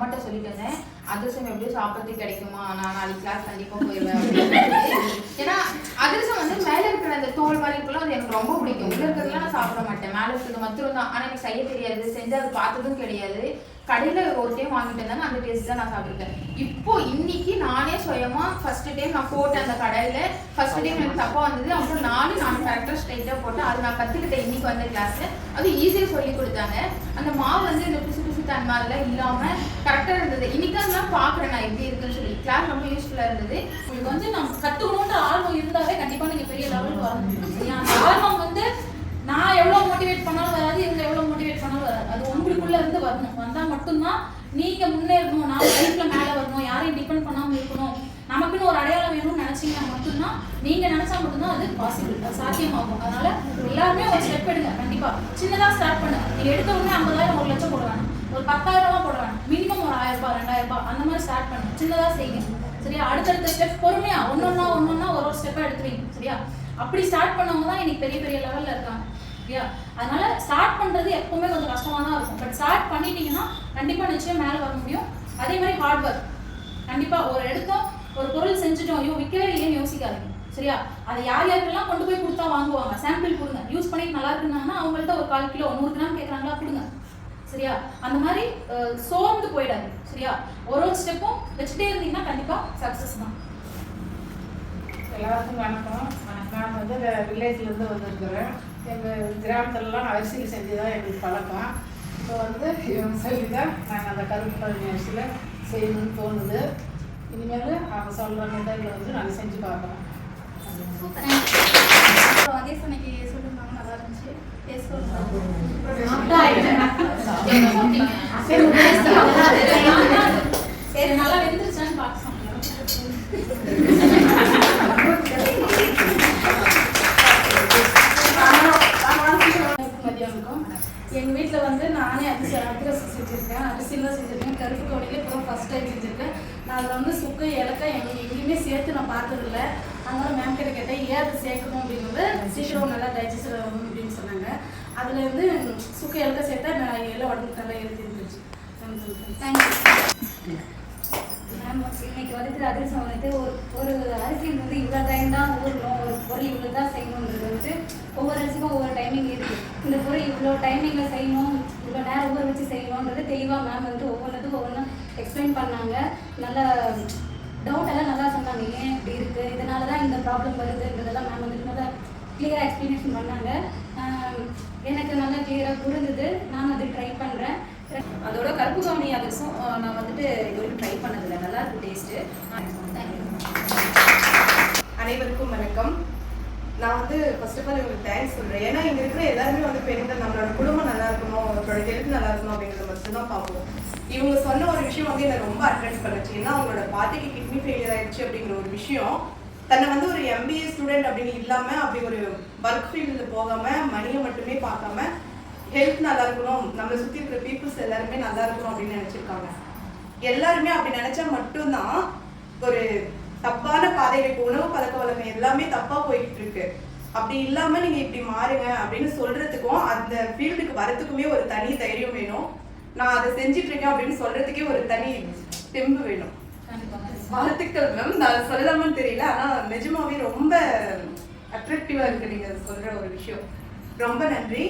அம்மாட்ட சொல்லிட்டு இருந்தேன். அதிரசம் எப்படியும் சாப்பிட்றதுக்கு கிடைக்குமா? நான் நாளைக்கு கிளாஸ் கண்டிப்பா போயிடுவேன் ஏன்னா அதிரசம் வந்து மேல இருக்கிற அந்த தோல் மாதிரி இருக்குல்ல அது எனக்கு ரொம்ப பிடிக்கும். உள்ள இருக்கிறதுலாம் நான் சாப்பிட மாட்டேன். மேல இருக்கிறது மாத்திரம் தான். ஆனா எனக்கு செய்ய தெரியாது. செஞ்சு அது பார்த்ததும் கிடையாது. கடையில ஒரு டைம் வாங்கிட்டு இருந்தாங்க அந்த டேஸ்ட் தான் நான் சாப்பிட்டுருக்கேன். இப்போ இன்னைக்கு நானே சுயமா ஃபர்ஸ்ட் டைம் நான் போட்டேன் அந்த கடையில. ஃபர்ஸ்ட் டைம் எனக்கு தப்பா வந்தது. அப்புறம் நானும் நான் கரெக்டாக ஸ்ட்ரைட்டாக போட்டேன். அது நான் கத்துக்கிட்டேன். இன்னைக்கு வந்த கிளாஸ் அது ஈஸியாக சொல்லி கொடுத்தாங்க. அந்த மாவு வந்து இந்த பிசு தன்மை மாதிரிலாம் இல்லாம கரெக்டாக இருந்தது. இன்னைக்கு தான் நான் பாக்குறேன் நான் எப்படி இருக்குன்னு சொல்லி. கிளாஸ் ரொம்ப யூஸ்ஃபுல்லா இருந்தது. உங்களுக்கு வந்து நம்ம கற்றுக்கணுன்ற ஆர்வம் இருந்தாவே கண்டிப்பா நீங்க பெரிய லெவலுக்கு வரணும். அந்த ஆர்வம் வந்து நான் எவ்வளவு மோட்டிவேட் பண்ணாலும் வராது இவங்க எவ்வளவு மோட்டிவேட் பண்ணாலும் வராது. அது உங்களுக்குள்ள இருந்து வரணும். வந்தா மட்டும்தான் நீங்க முன்னேறணும் நான் லைஃப்ல மேல வரணும். யாரையும் டிபெண்ட் பண்ணாம இருக்கணும். நமக்குன்னு ஒரு அடையாளம் வேணும்னு நினைச்சீங்கன்னா மட்டும்தான் நீங்க நினைச்சா மட்டும்தான் அது பாசிபிள் அது சாத்தியமாகும். அதனால எல்லாருமே ஒரு ஸ்டெப் எடுங்க. கண்டிப்பா. சின்னதா ஸ்டார்ட் பண்ணுங்க. நீங்க எடுத்த உடனே ஐம்பதாயிரம் ஒரு லட்சம் போடுவாங்க ஒரு பத்தாயிரம் ரூபாய் போடுறாங்க. மினிமம் ஒரு ஆயிரம் ரூபாய் ரெண்டாயிரம் ரூபாய் அந்த மாதிரி ஸ்டார்ட் பண்ணுங்க சின்னதா செய்யுங்க. சரியா? அடுத்தடுத்த ஸ்டெப் பொறுமையா ஒன்னொன்னா ஒன்னொன்னா ஒரு ஒரு ஸ்டெப்பா எடுத்து சரியா? அப்படி ஸ்டார்ட் பண்ணவங்க தான் இன்னைக்கு பெரிய பெரிய லெவல்ல இருக்காங்க. சரியா? அதனால ஸ்டார்ட் பண்றது எப்பவுமே கொஞ்சம் கஷ்டமா தான் இருக்கும். பட் ஸ்டார்ட் பண்ணிட்டீங்கன்னா கண்டிப்பா நிச்சயம் மேல வர முடியும். அதே மாதிரி ஹார்ட் ஒர்க் கண்டிப்பா ஒரு எடுத்தோம் ஒரு பொருள் செஞ்சுட்டோம். ஐயோ விற்கவே இல்லையேன்னு யோசிக்காதீங்க. சரியா? அதை யார் யாருக்கெல்லாம் கொண்டு போய் கொடுத்தா வாங்குவாங்க? சாம்பிள் கொடுங்க. யூஸ் பண்ணி நல்லா இருக்குனாங்கன்னா அவங்கள்ட்ட ஒரு கால் கிலோ நூறு கிராம் கேட்குறாங்களா கொடுங்க. சரியா? அந்த மாதிரி சோர்ந்து போயிடாது. சரியா? ஒரு ஒரு ஸ்டெப்பும் வச்சுட்டே இருந்தீங்கன்னா கண்டிப்பா சக்ஸஸ் தான். எல்லாருக்கும் வணக்கம். நான் வந்து வில்லேஜ்லேருந்து வந்திருக்கிறேன். எங்கள் கிராமத்துலலாம் அரிசியில் செஞ்சு தான் எங்களுக்கு பழக்கம். இப்போ வந்து இவங்க சொல்லி தான் நாங்கள் அந்த கருப்பு பழனி அரிசியில் செய்யணும்னு தோணுது. இனிமேல் அவங்க சொல்கிற மெத்தடில் வந்து நாங்கள் செஞ்சு பார்க்குறோம் அதே சமைக்கு சொல்லிருந்தாங்க நல்லா இருந்துச்சு. டேஸ்ட் நானே அரிசி அதிரசம் செஞ்சுருக்கேன் அரிசியில் செஞ்சுருக்கேன் கருப்பு கவனியில் இப்போ ஃபஸ்ட் டைம் செஞ்சுருக்கேன் நான் அதில் வந்து சுக்கு ஏலக்காய் எங்கள் எங்கேயுமே சேர்த்து நான் பார்த்ததில்ல. அதனால மேம் கிட்ட கேட்டேன் ஏன் அது சேர்க்கணும்? அப்படிங்கிறது சீக்கிரம் நல்லா டைஜஸ்ட் ஆகும் அப்படின்னு சொன்னாங்க. அதில் வந்து சுக்கு ஏலக்காய் சேர்த்தா நான் எல்லாம் உடம்புக்கு நல்லா எழுதி இருந்துச்சு. தேங்க்யூ மேம் இன்னைக்கு வந்துட்டு அதிரசம் வந்துட்டு ஒரு ஒரு அரிசி வந்து இவ்வளோ டைம் தான் ஊறணும். ஒரு பொருள் இவ்வளோ தான் செய்யணுன்றது வந்துட்டு ஒவ்வொரு அரிசிக்கும் ஒவ்வொரு டைமிங் இருக்கு. இந்த பொருள் இவ்வளோ டைமிங்கில் செய்யணும். நேரம் ஊற வச்சு செய்யணுன்றது தெளிவாக மேம் வந்து ஒவ்வொன்றுத்துக்கும் ஒவ்வொன்றும் எக்ஸ்பிளைன் பண்ணாங்க. நல்லா டவுட் எல்லாம் நல்லா சொன்னாங்க. ஏன் இப்படி இருக்கு? இதனால தான் இந்த ப்ராப்ளம் வருதுன்றதெல்லாம் மேம் வந்துட்டு நல்லா கிளியராக எக்ஸ்பிளனேஷன் பண்ணாங்க. எனக்கு நல்லா கிளியராக புரிஞ்சுது. நான் அதை ட்ரை பண்ணுறேன் அதோட கருப்பு கவனி அதிரசம் நான் வந்துட்டு இது வரைக்கும் ட்ரை பண்ணதில்லை. நல்லா இருக்கு டேஸ்ட்டு அனைவருக்கும் வணக்கம் நான் வந்து ஃபர்ஸ்ட் ஆஃப் ஆல் இவங்களுக்கு தேங்க்ஸ் சொல்கிறேன் ஏன்னா இங்கே இருக்கிற எல்லாருமே வந்து பெண்கள் நம்மளோட குடும்பம் நல்லா இருக்கணும் அவங்களோட ஹெல்த் நல்லா இருக்கணும் அப்படிங்கிறத மட்டும் தான் பார்ப்போம். இவங்க சொன்ன ஒரு விஷயம் வந்து என்னை ரொம்ப அட்ராக்ட் பண்ணுச்சு. ஏன்னா அவங்களோட பாட்டிக்கு கிட்னி ஃபெயிலியர் ஆயிடுச்சு அப்படிங்கிற ஒரு விஷயம். தன்னை வந்து ஒரு எம்பிஏ ஸ்டூடெண்ட் அப்படின்னு இல்லாமல் அப்படி ஒரு ஒர்க் ஃபீல்டில் போகாமல் மணியை மட்டுமே பார்க்காம ஹெல்த் நல்லா இருக்கணும் நம்மளை சுற்றி இருக்கிற பீப்புள்ஸ் எல்லாருமே நல்லா இருக்கணும் அப்படின்னு நினச்சிருக்காங்க. எல்லாருமே அப்படி நினைச்சா மட்டும்தான் ஒரு தப்பான பாதையில இப்போ உணவு பழக்க வழக்கம் எல்லாமே தப்பா போய்கிட்டு இருக்கு அப்படி இல்லாம நீங்க இப்படி மாறுங்க அப்படின்னு சொல்றதுக்கும் அந்த ஃபீல்டுக்கு வரதுக்குமே ஒரு தனி தைரியம் வேணும். நான் அதை செஞ்சிட்டு இருக்கேன் அப்படின்னு சொல்றதுக்கே ஒரு தனி தெம்பு வேணும். வாழ்த்துக்கள் மேம் நான் சொல்லலாமான்னு தெரியல. ஆனா நிஜமாவே ரொம்ப அட்ராக்டிவா இருக்கு நீங்க சொல்ற ஒரு விஷயம். ரொம்ப நன்றி.